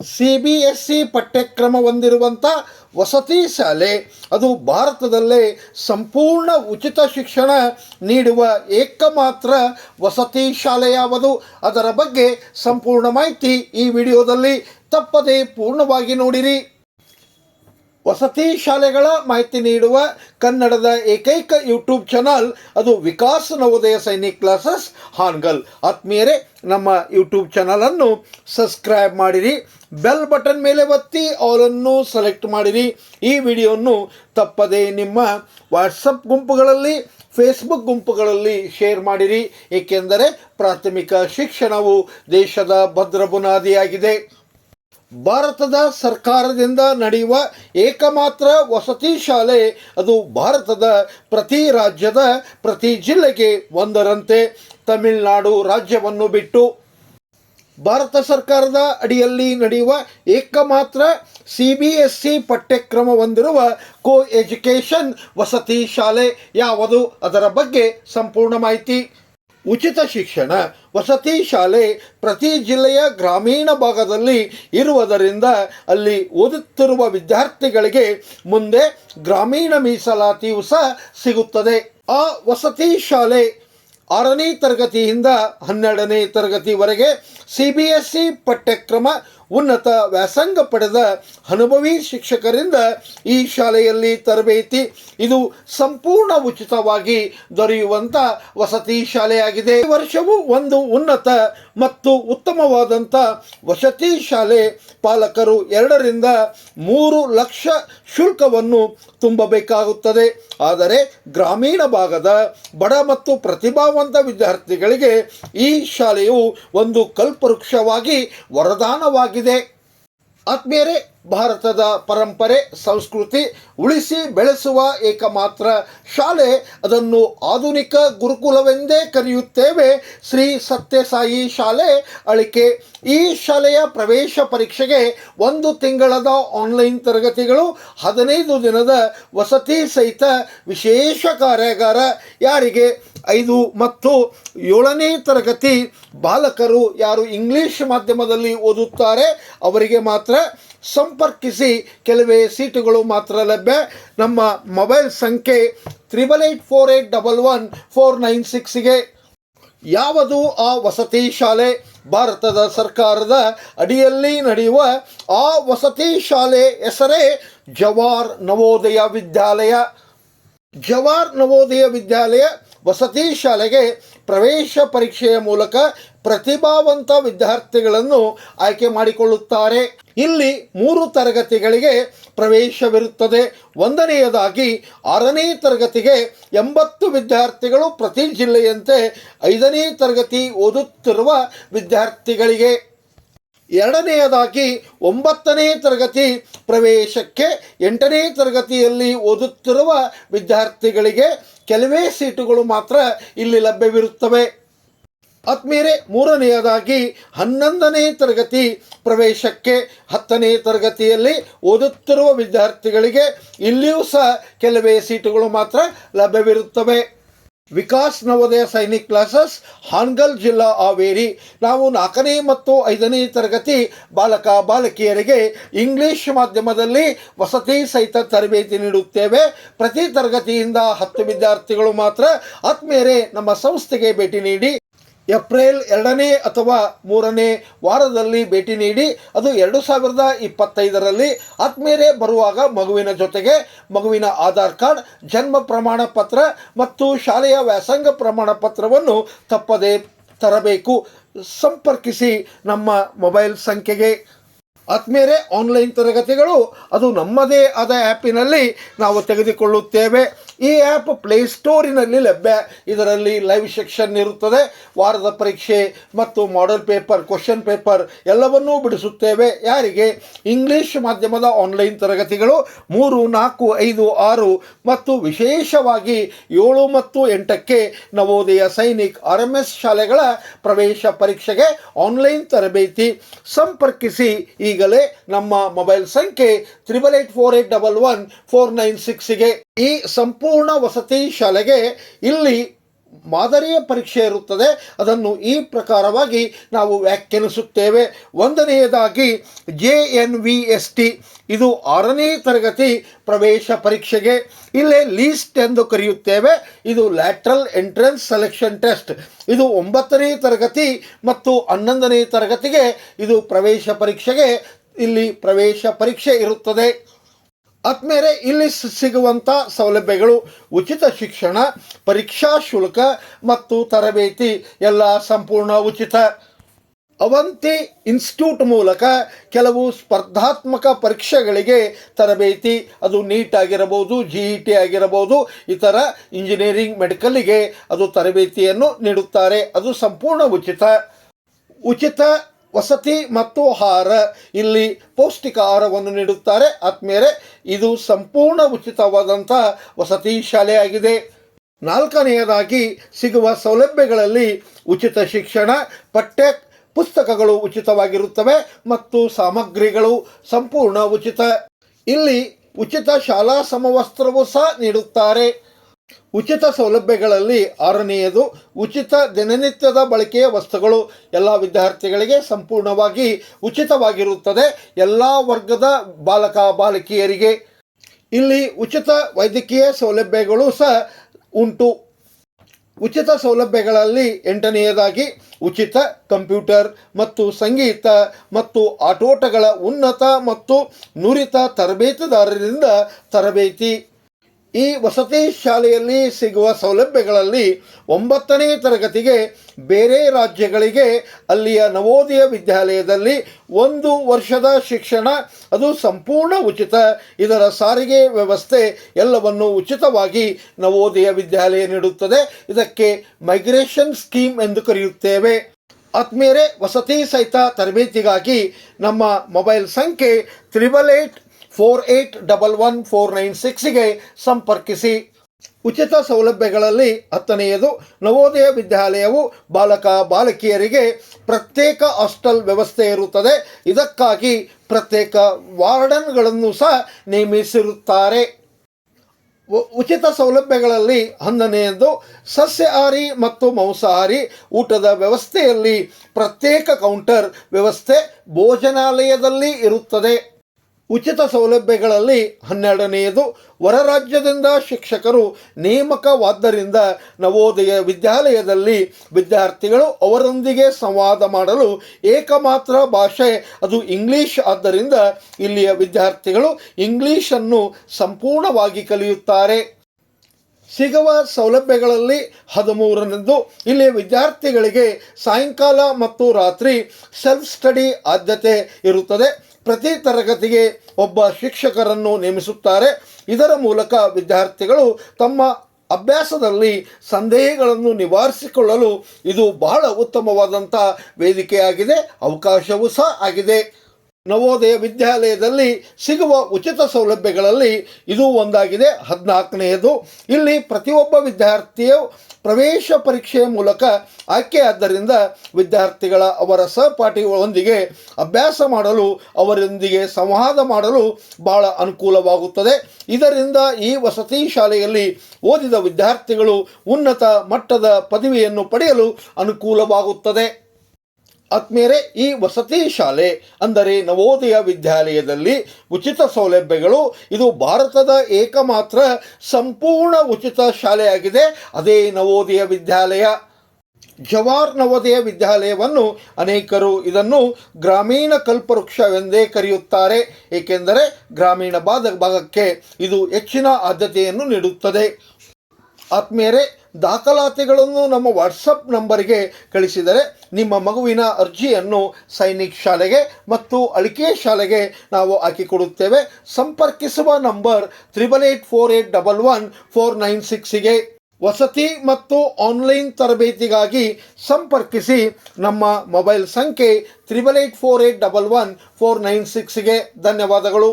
C B S C ಪಠ್ಯಕ್ರಮ ಹೊಂದಿರುವಂಥ ವಸತಿ ಶಾಲೆ, ಅದು ಭಾರತದಲ್ಲೇ ಸಂಪೂರ್ಣ ಉಚಿತ ಶಿಕ್ಷಣ ನೀಡುವ ಏಕಮಾತ್ರ ವಸತಿ ಶಾಲೆ ಯಾವುದು ಅದರ ಬಗ್ಗೆ ಸಂಪೂರ್ಣ ಮಾಹಿತಿ ಈ ವಿಡಿಯೋದಲ್ಲಿ ತಪ್ಪದೇ ಪೂರ್ಣವಾಗಿ ನೋಡಿರಿ. ವಸತಿ ಶಾಲೆಗಳ ಮಾಹಿತಿ ನೀಡುವ ಕನ್ನಡದ ಏಕೈಕ ಯೂಟ್ಯೂಬ್ ಚಾನಲ್, ಅದು ವಿಕಾಸ್ ನವೋದಯ ಸೈನಿಕ್ ಕ್ಲಾಸಸ್ ಹಾನ್ಗಲ್. ಆತ್ಮೀಯರೇ, ನಮ್ಮ ಯೂಟ್ಯೂಬ್ ಚಾನಲನ್ನು ಸಬ್ಸ್ಕ್ರೈಬ್ ಮಾಡಿರಿ, ಬೆಲ್ ಬಟನ್ ಮೇಲೆ ಒತ್ತಿ ಅವರನ್ನು ಸೆಲೆಕ್ಟ್ ಮಾಡಿರಿ. ಈ ವಿಡಿಯೋವನ್ನು ತಪ್ಪದೇ ನಿಮ್ಮ ವಾಟ್ಸಪ್ ಗುಂಪುಗಳಲ್ಲಿ, ಫೇಸ್ಬುಕ್ ಗುಂಪುಗಳಲ್ಲಿ ಶೇರ್ ಮಾಡಿರಿ. ಏಕೆಂದರೆ ಪ್ರಾಥಮಿಕ ಶಿಕ್ಷಣವು ದೇಶದ ಭದ್ರ ಬುನಾದಿಯಾಗಿದೆ. ಭಾರತದ ಸರ್ಕಾರದಿಂದ ನಡೆಯುವ ಏಕಮಾತ್ರ ವಸತಿ ಶಾಲೆ ಅದು ಭಾರತದ ಪ್ರತಿ ರಾಜ್ಯದ ಪ್ರತಿ ಜಿಲ್ಲೆಗೆ ಒಂದರಂತೆ. ತಮಿಳುನಾಡು ರಾಜ್ಯವನ್ನು ಬಿಟ್ಟು ಭಾರತ ಸರ್ಕಾರದ ಅಡಿಯಲ್ಲಿ ನಡೆಯುವ ಏಕಮಾತ್ರ ಸಿ ಬಿ ಎಸ್ ಸಿ ಪಠ್ಯಕ್ರಮ ಹೊಂದಿರುವ ಕೋ ಎಜುಕೇಷನ್ ವಸತಿ ಶಾಲೆ ಯಾವುದು? ಅದರ ಬಗ್ಗೆ ಸಂಪೂರ್ಣ ಮಾಹಿತಿ. ಉಚಿತ ಶಿಕ್ಷಣ ವಸತಿ ಶಾಲೆ ಪ್ರತಿ ಜಿಲ್ಲೆಯ ಗ್ರಾಮೀಣ ಭಾಗದಲ್ಲಿ ಇರುವುದರಿಂದ ಅಲ್ಲಿ ಓದುತ್ತಿರುವ ವಿದ್ಯಾರ್ಥಿಗಳಿಗೆ ಮುಂದೆ ಗ್ರಾಮೀಣ ಮೀಸಲಾತಿಯು ಸಹ ಸಿಗುತ್ತದೆ. ಆ ವಸತಿ ಶಾಲೆ ಆರನೇ ತರಗತಿಯಿಂದ ಹನ್ನೆರಡನೇ ತರಗತಿವರೆಗೆ ಸಿ ಬಿ ಎಸ್ ಸಿ ಪಠ್ಯಕ್ರಮ ಉನ್ನತ ವ್ಯಾಸಂಗ ಪಡೆದ ಅನುಭವಿ ಶಿಕ್ಷಕರಿಂದ ಈ ಶಾಲೆಯಲ್ಲಿ ತರಬೇತಿ. ಇದು ಸಂಪೂರ್ಣ ಉಚಿತವಾಗಿ ದೊರೆಯುವಂಥ ವಸತಿ ಶಾಲೆಯಾಗಿದೆ. ಈ ವರ್ಷವೂ ಒಂದು ಉನ್ನತ ಮತ್ತು ಉತ್ತಮವಾದಂಥ ವಸತಿ ಶಾಲೆ ಪಾಲಕರು ಎರಡರಿಂದ ಮೂರು ಲಕ್ಷ ಶುಲ್ಕವನ್ನು ತುಂಬಬೇಕಾಗುತ್ತದೆ. ಆದರೆ ಗ್ರಾಮೀಣ ಭಾಗದ ಬಡ ಮತ್ತು ಪ್ರತಿಭಾವಂತ ವಿದ್ಯಾರ್ಥಿಗಳಿಗೆ ಈ ಶಾಲೆಯು ಒಂದು ಕಲ್ಪವೃಕ್ಷವಾಗಿ ವರದಾನವಾಗಿದೆ. ಆತ್ಮೀಯರೇ, ಭಾರತದ ಪರಂಪರೆ, ಸಂಸ್ಕೃತಿ ಉಳಿಸಿ ಬೆಳೆಸುವ ಏಕಮಾತ್ರ ಶಾಲೆ, ಅದನ್ನು ಆಧುನಿಕ ಗುರುಕುಲವೆಂದೇ ಕರೆಯುತ್ತೇವೆ. ಶ್ರೀ ಸತ್ಯಸಾಯಿ ಶಾಲೆ ಅಳಿಕೆ. ಈ ಶಾಲೆಯ ಪ್ರವೇಶ ಪರೀಕ್ಷೆಗೆ ಒಂದು ತಿಂಗಳದ ಆನ್ಲೈನ್ ತರಗತಿಗಳು, ಹದಿನೈದು ದಿನದ ವಸತಿ ಸಹಿತ ವಿಶೇಷ ಕಾರ್ಯಾಗಾರ ಯಾರಿಗೆ ಐದು ಮತ್ತು ಏಳನೇ ತರಗತಿ ಬಾಲಕರು ಯಾರು ಇಂಗ್ಲಿಷ್ ಮಾಧ್ಯಮದಲ್ಲಿ ಓದುತ್ತಾರೆ, ಅವರಿಗೆ ಮಾತ್ರ ಸಂಪರ್ಕಿಸಿ ಕೆಲವೇ ಸೀಟುಗಳು ಮಾತ್ರ ಲಭ್ಯ. ನಮ್ಮ ಮೊಬೈಲ್ ಸಂಖ್ಯೆ triple eight four eight double one four nine ಸಿಕ್ಸ್ಗೆ ಯಾವುದು ಆ ವಸತಿ ಶಾಲೆ? ಭಾರತದ ಸರ್ಕಾರದ ಅಡಿಯಲ್ಲಿ ನಡೆಯುವ ಆ ವಸತಿ ಶಾಲೆ ಹೆಸರೇ ಜವಾರ್ ನವೋದಯ ವಿದ್ಯಾಲಯ. ಜವಾರ್ ನವೋದಯ ವಿದ್ಯಾಲಯ ವಸತಿ ಶಾಲೆಗೆ ಪ್ರವೇಶ ಪರೀಕ್ಷೆಯ ಮೂಲಕ ಪ್ರತಿಭಾವಂತ ವಿದ್ಯಾರ್ಥಿಗಳನ್ನು ಆಯ್ಕೆ ಮಾಡಿಕೊಳ್ಳುತ್ತಾರೆ. ಇಲ್ಲಿ ಮೂರು ತರಗತಿಗಳಿಗೆ ಪ್ರವೇಶವಿರುತ್ತದೆ. ಒಂದನೆಯದಾಗಿ ಆರನೇ ತರಗತಿಗೆ ಎಂಬತ್ತು ವಿದ್ಯಾರ್ಥಿಗಳು ಪ್ರತಿ ಜಿಲ್ಲೆಯಂತೆ ಐದನೇ ತರಗತಿ ಓದುತ್ತಿರುವ ವಿದ್ಯಾರ್ಥಿಗಳಿಗೆ. ಎರಡನೆಯದಾಗಿ ಒಂಬತ್ತನೇ ತರಗತಿ ಪ್ರವೇಶಕ್ಕೆ ಎಂಟನೇ ತರಗತಿಯಲ್ಲಿ ಓದುತ್ತಿರುವ ವಿದ್ಯಾರ್ಥಿಗಳಿಗೆ ಕೆಲವೇ ಸೀಟುಗಳು ಮಾತ್ರ ಇಲ್ಲಿ ಲಭ್ಯವಿರುತ್ತವೆ. ಆತ್ಮೀರೆ ಮೂರನೆಯದಾಗಿ ಹನ್ನೊಂದನೇ ತರಗತಿ ಪ್ರವೇಶಕ್ಕೆ ಹತ್ತನೇ ತರಗತಿಯಲ್ಲಿ ಓದುತ್ತಿರುವ ವಿದ್ಯಾರ್ಥಿಗಳಿಗೆ ಇಲ್ಲಿಯೂ ಸಹ ಕೆಲವೇ ಸೀಟುಗಳು ಮಾತ್ರ ಲಭ್ಯವಿರುತ್ತವೆ. ವಿಕಾಸ್ ನವೋದಯ ಸೈನಿಕ್ ಕ್ಲಾಸಸ್, ಹಾನ್ಗಲ್ ಜಿಲ್ಲಾ ಹಾವೇರಿ. ನಾವು ನಾಲ್ಕನೇ ಮತ್ತು ಐದನೇ ತರಗತಿ ಬಾಲಕ, ಬಾಲಕಿಯರಿಗೆ ಇಂಗ್ಲಿಷ್ ಮಾಧ್ಯಮದಲ್ಲಿ ವಸತಿ ಸಹಿತ ತರಬೇತಿ ನೀಡುತ್ತೇವೆ. ಪ್ರತಿ ತರಗತಿಯಿಂದ ಹತ್ತು ವಿದ್ಯಾರ್ಥಿಗಳು ಮಾತ್ರ ಆತ್ಮೀಯರೇ ನಮ್ಮ ಸಂಸ್ಥೆಗೆ ಭೇಟಿ ನೀಡಿ ಏಪ್ರಿಲ್ ಎರಡನೇ ಅಥವಾ ಮೂರನೇ ವಾರದಲ್ಲಿ ಭೇಟಿ ನೀಡಿ, ಅದು ಎರಡು ಸಾವಿರದ ಇಪ್ಪತ್ತೈದರಲ್ಲಿ ಆತ್ಮೇರೆ ಬರುವಾಗ ಮಗುವಿನ ಜೊತೆಗೆ ಮಗುವಿನ ಆಧಾರ್ ಕಾರ್ಡ್, ಜನ್ಮ ಪ್ರಮಾಣ ಪತ್ರ ಮತ್ತು ಶಾಲೆಯ ವ್ಯಾಸಂಗ ಪ್ರಮಾಣ ಪತ್ರವನ್ನು ತಪ್ಪದೇ ತರಬೇಕು. ಸಂಪರ್ಕಿಸಿ ನಮ್ಮ ಮೊಬೈಲ್ ಸಂಖ್ಯೆಗೆ. ಆತ್ಮೀಯರೆ, ಆನ್ಲೈನ್ ತರಗತಿಗಳು, ಅದು ನಮ್ಮದೇ ಆದ ಆ್ಯಪಿನಲ್ಲಿ ನಾವು ತೆಗೆದುಕೊಳ್ಳುತ್ತೇವೆ. ಈ ಆ್ಯಪ್ ಪ್ಲೇಸ್ಟೋರಿನಲ್ಲಿ ಲಭ್ಯ. ಇದರಲ್ಲಿ ಲೈವ್ ಸೆಕ್ಷನ್ ಇರುತ್ತದೆ. ವಾರದ ಪರೀಕ್ಷೆ ಮತ್ತು ಮಾಡೆಲ್ ಪೇಪರ್ ಕ್ವಶನ್ ಪೇಪರ್ ಎಲ್ಲವನ್ನೂ ಬಿಡಿಸುತ್ತೇವೆ. ಯಾರಿಗೆ? ಇಂಗ್ಲಿಷ್ ಮಾಧ್ಯಮದ ಆನ್ಲೈನ್ ತರಗತಿಗಳು ಮೂರು, ನಾಲ್ಕು, ಐದು, ಆರು ಮತ್ತು ವಿಶೇಷವಾಗಿ ಏಳು ಮತ್ತು ಎಂಟಕ್ಕೆ Navodaya Sainik R M S ಶಾಲೆಗಳ ಪ್ರವೇಶ ಪರೀಕ್ಷೆಗೆ ಆನ್ಲೈನ್ ತರಬೇತಿ ಸಂಪರ್ಕಿಸಿ. ಈಗಲೇ ನಮ್ಮ ಮೊಬೈಲ್ ಸಂಖ್ಯೆ triple eight four eight double one four nine ಸಿಕ್ಸ್ಗೆ ಈ ಸಂಪೂರ್ಣ ವಸತಿ ಶಾಲೆಗೆ ಇಲ್ಲಿ ಮಾದರಿಯ ಪರೀಕ್ಷೆ ಇರುತ್ತದೆ. ಅದನ್ನು ಈ ಪ್ರಕಾರವಾಗಿ ನಾವು ವ್ಯಾಖ್ಯಾನಿಸುತ್ತೇವೆ. ಒಂದನೆಯದಾಗಿ J N V S T ಇದು ಆರನೇ ತರಗತಿ ಪ್ರವೇಶ ಪರೀಕ್ಷೆಗೆ ಇಲ್ಲೇ ಲೀಸ್ಟ್ ಎಂದು ಕರೆಯುತ್ತೇವೆ. ಇದು ಲ್ಯಾಟ್ರಲ್ ಎಂಟ್ರೆನ್ಸ್ ಸೆಲೆಕ್ಷನ್ ಟೆಸ್ಟ್. ಇದು ಒಂಬತ್ತನೇ ತರಗತಿ ಮತ್ತು ಹನ್ನೊಂದನೇ ತರಗತಿಗೆ ಇದು ಪ್ರವೇಶ ಪರೀಕ್ಷೆಗೆ ಇಲ್ಲಿ ಪ್ರವೇಶ ಪರೀಕ್ಷೆ ಇರುತ್ತದೆ. ಆದ್ಮೇಲೆ ಇಲ್ಲಿ ಸಿಗುವಂಥ ಸೌಲಭ್ಯಗಳು, ಉಚಿತ ಶಿಕ್ಷಣ, ಪರೀಕ್ಷಾ ಶುಲ್ಕ ಮತ್ತು ತರಬೇತಿ, ಎಲ್ಲ ಸಂಪೂರ್ಣ ಉಚಿತ. ಅವಂತಿ ಇನ್ಸ್ಟಿಟ್ಯೂಟ್ ಮೂಲಕ ಕೆಲವು ಸ್ಪರ್ಧಾತ್ಮಕ ಪರೀಕ್ಷೆಗಳಿಗೆ ತರಬೇತಿ, ಅದು ನೀಟ್ ಆಗಿರಬಹುದು ಜಿ ಇ ಟಿ ಆಗಿರಬಹುದು, ಇತರ ಇಂಜಿನಿಯರಿಂಗ್ ಮೆಡಿಕಲ್ಗೆ ಅದು ತರಬೇತಿಯನ್ನು ನೀಡುತ್ತಾರೆ. ಅದು ಸಂಪೂರ್ಣ ಉಚಿತ. ಉಚಿತ ವಸತಿ ಮತ್ತು ಆಹಾರ. ಇಲ್ಲಿ ಪೌಷ್ಟಿಕ ಆಹಾರವನ್ನು ನೀಡುತ್ತಾರೆ. ಆದ್ಮೇಲೆ ಇದು ಸಂಪೂರ್ಣ ಉಚಿತವಾದಂತಹ ವಸತಿ ಶಾಲೆಯಾಗಿದೆ. ನಾಲ್ಕನೆಯದಾಗಿ ಸಿಗುವ ಸೌಲಭ್ಯಗಳಲ್ಲಿ ಉಚಿತ ಶಿಕ್ಷಣ, ಪಠ್ಯ ಪುಸ್ತಕಗಳು ಉಚಿತವಾಗಿರುತ್ತವೆ ಮತ್ತು ಸಾಮಗ್ರಿಗಳು ಸಂಪೂರ್ಣ ಉಚಿತ. ಇಲ್ಲಿ ಉಚಿತ ಶಾಲಾ ಸಮವಸ್ತ್ರವೂ ಸಹ ನೀಡುತ್ತಾರೆ. ಉಚಿತ ಸೌಲಭ್ಯಗಳಲ್ಲಿ ಆರನೆಯದು ಉಚಿತ ದಿನನಿತ್ಯದ ಬಳಕೆಯ ವಸ್ತುಗಳು. ಎಲ್ಲ ವಿದ್ಯಾರ್ಥಿಗಳಿಗೆ ಸಂಪೂರ್ಣವಾಗಿ ಉಚಿತವಾಗಿರುತ್ತದೆ. ಎಲ್ಲ ವರ್ಗದ ಬಾಲಕ, ಬಾಲಕಿಯರಿಗೆ. ಇಲ್ಲಿ ಉಚಿತ ವೈದ್ಯಕೀಯ ಸೌಲಭ್ಯಗಳು ಸಹ ಉಂಟು. ಉಚಿತ ಸೌಲಭ್ಯಗಳಲ್ಲಿ ಎಂಟನೆಯದಾಗಿ ಉಚಿತ ಕಂಪ್ಯೂಟರ್ ಮತ್ತು ಸಂಗೀತ ಮತ್ತು ಆಟೋಟಗಳ ಉನ್ನತ ಮತ್ತು ನುರಿತ ತರಬೇತುದಾರರಿಂದ ತರಬೇತಿ. ಈ ವಸತಿ ಶಾಲೆಯಲ್ಲಿ ಸಿಗುವ ಸೌಲಭ್ಯಗಳಲ್ಲಿ ಒಂಬತ್ತನೇ ತರಗತಿಗೆ ಬೇರೆ ರಾಜ್ಯಗಳಿಗೆ ಅಲ್ಲಿಯ ನವೋದಯ ವಿದ್ಯಾಲಯದಲ್ಲಿ ಒಂದು ವರ್ಷದ ಶಿಕ್ಷಣ. ಅದು ಸಂಪೂರ್ಣ ಉಚಿತ. ಇದರ ಸಾರಿಗೆ ವ್ಯವಸ್ಥೆ ಎಲ್ಲವನ್ನು ಉಚಿತವಾಗಿ ನವೋದಯ ವಿದ್ಯಾಲಯ ನೀಡುತ್ತದೆ. ಇದಕ್ಕೆ ಮೈಗ್ರೇಷನ್ ಸ್ಕೀಮ್ ಎಂದು ಕರೆಯುತ್ತೇವೆ. ಅತ್ಮೇರೆ ವಸತಿ ಸಹಿತ ತರಬೇತಿಗಾಗಿ ನಮ್ಮ ಮೊಬೈಲ್ ಸಂಖ್ಯೆ triple eight four eight double one four nine ಸಿಕ್ಸ್ಗೆ ಸಂಪರ್ಕಿಸಿ. ಉಚಿತ ಸೌಲಭ್ಯಗಳಲ್ಲಿ ಹತ್ತನೆಯದು ನವೋದಯ ವಿದ್ಯಾಲಯವು ಬಾಲಕ ಬಾಲಕಿಯರಿಗೆ ಪ್ರತ್ಯೇಕ ಹಾಸ್ಟೆಲ್ ವ್ಯವಸ್ಥೆ ಇರುತ್ತದೆ. ಇದಕ್ಕಾಗಿ ಪ್ರತ್ಯೇಕ ವಾರ್ಡನ್ಗಳನ್ನು ಸಹ ನೇಮಿಸಿರುತ್ತಾರೆ. ಉಚಿತ ಸೌಲಭ್ಯಗಳಲ್ಲಿ ಹನ್ನನೆಯದು ಸಸ್ಯಹಾರಿ ಮತ್ತು ಮಾಂಸಾಹಾರಿ ಊಟದ ವ್ಯವಸ್ಥೆಯಲ್ಲಿ ಪ್ರತ್ಯೇಕ ಕೌಂಟರ್ ವ್ಯವಸ್ಥೆ ಭೋಜನಾಲಯದಲ್ಲಿ ಇರುತ್ತದೆ. ಉಚಿತ ಸೌಲಭ್ಯಗಳಲ್ಲಿ ಹನ್ನೆರಡನೆಯದು, ಹೊರ ರಾಜ್ಯದಿಂದ ಶಿಕ್ಷಕರು ನೇಮಕವಾದ್ದರಿಂದ ನವೋದಯ ವಿದ್ಯಾಲಯದಲ್ಲಿ ವಿದ್ಯಾರ್ಥಿಗಳು ಅವರೊಂದಿಗೆ ಸಂವಾದ ಮಾಡಲು ಏಕಮಾತ್ರ ಭಾಷೆ ಅದು ಇಂಗ್ಲಿಷ್. ಆದ್ದರಿಂದ ಇಲ್ಲಿಯ ವಿದ್ಯಾರ್ಥಿಗಳು ಇಂಗ್ಲೀಷನ್ನು ಸಂಪೂರ್ಣವಾಗಿ ಕಲಿಯುತ್ತಾರೆ. ಸಿಗುವ ಸೌಲಭ್ಯಗಳಲ್ಲಿ ಹದಿಮೂರನೆಂದು ಇಲ್ಲಿ ವಿದ್ಯಾರ್ಥಿಗಳಿಗೆ ಸಾಯಂಕಾಲ ಮತ್ತು ರಾತ್ರಿ ಸೆಲ್ಫ್ ಸ್ಟಡಿ ಆದ್ಯತೆ ಇರುತ್ತದೆ. ಪ್ರತಿ ತರಗತಿಗೆ ಒಬ್ಬ ಶಿಕ್ಷಕರನ್ನು ನೇಮಿಸುತ್ತಾರೆ. ಇದರ ಮೂಲಕ ವಿದ್ಯಾರ್ಥಿಗಳು ತಮ್ಮ ಅಭ್ಯಾಸದಲ್ಲಿ ಸಂದೇಹಗಳನ್ನು ನಿವಾರಿಸಿಕೊಳ್ಳಲು ಇದು ಬಹಳ ಉತ್ತಮವಾದಂಥ ವೇದಿಕೆಯಾಗಿದೆ. ಅವಕಾಶವೂ ಸಹ ಆಗಿದೆ. ನವೋದಯ ವಿದ್ಯಾಲಯದಲ್ಲಿ ಸಿಗುವ ಉಚಿತ ಸೌಲಭ್ಯಗಳಲ್ಲಿ ಇದು ಒಂದಾಗಿದೆ. ಹದಿನಾಲ್ಕನೆಯದು. ಇಲ್ಲಿ ಪ್ರತಿಯೊಬ್ಬ ವಿದ್ಯಾರ್ಥಿಯು ಪ್ರವೇಶ ಪರೀಕ್ಷೆಯ ಮೂಲಕ ಆಯ್ಕೆಯಾದ್ದರಿಂದ ವಿದ್ಯಾರ್ಥಿಗಳ ಅವರ ಸಹಪಾಠಿಗಳೊಂದಿಗೆ ಅಭ್ಯಾಸ ಮಾಡಲು, ಅವರೊಂದಿಗೆ ಸಂವಾದ ಮಾಡಲು ಬಹಳ ಅನುಕೂಲವಾಗುತ್ತದೆ. ಇದರಿಂದ ಈ ವಸತಿ ಶಾಲೆಯಲ್ಲಿ ಓದಿದ ವಿದ್ಯಾರ್ಥಿಗಳು ಉನ್ನತ ಮಟ್ಟದ ಪದವಿಯನ್ನು ಪಡೆಯಲು ಅನುಕೂಲವಾಗುತ್ತದೆ. ಆದ್ಮೇಲೆ ಈ ವಸತಿ ಶಾಲೆ ಅಂದರೆ ನವೋದಯ ವಿದ್ಯಾಲಯದಲ್ಲಿ ಉಚಿತ ಸೌಲಭ್ಯಗಳು, ಇದು ಭಾರತದ ಏಕಮಾತ್ರ ಸಂಪೂರ್ಣ ಉಚಿತ ಶಾಲೆಯಾಗಿದೆ. ಅದೇ ನವೋದಯ ವಿದ್ಯಾಲಯ ಜವಾರ್ ನವೋದಯ ವಿದ್ಯಾಲಯವನ್ನು ಅನೇಕರು ಇದನ್ನು ಗ್ರಾಮೀಣ ಕಲ್ಪವೃಕ್ಷವೆಂದೇ ಕರೆಯುತ್ತಾರೆ. ಏಕೆಂದರೆ, ಗ್ರಾಮೀಣ ಭಾಗ ಭಾಗಕ್ಕೆ ಇದು ಹೆಚ್ಚಿನ ಆದ್ಯತೆಯನ್ನು ನೀಡುತ್ತದೆ. ಆತ್ಮೀಯರೇ, ದಾಖಲಾತಿಗಳನ್ನು ನಮ್ಮ ವಾಟ್ಸಪ್ ನಂಬರಿಗೆ ಕಳಿಸಿದರೆ ನಿಮ್ಮ ಮಗುವಿನ ಅರ್ಜಿಯನ್ನು ಸೈನಿಕ್ ಶಾಲೆಗೆ ಮತ್ತು ಅಳಿಕೆ ಶಾಲೆಗೆ ನಾವು ಹಾಕಿಕೊಡುತ್ತೇವೆ. ಸಂಪರ್ಕಿಸುವ number triple eight four eight double one four nine ಸಿಕ್ಸಿಗೆ ವಸತಿ ಮತ್ತು ಆನ್ಲೈನ್ ತರಬೇತಿಗಾಗಿ ಸಂಪರ್ಕಿಸಿ ನಮ್ಮ ಮೊಬೈಲ್ ಸಂಖ್ಯೆ triple eight four eight double one four nine ಸಿಕ್ಸ್ಗೆ ಧನ್ಯವಾದಗಳು.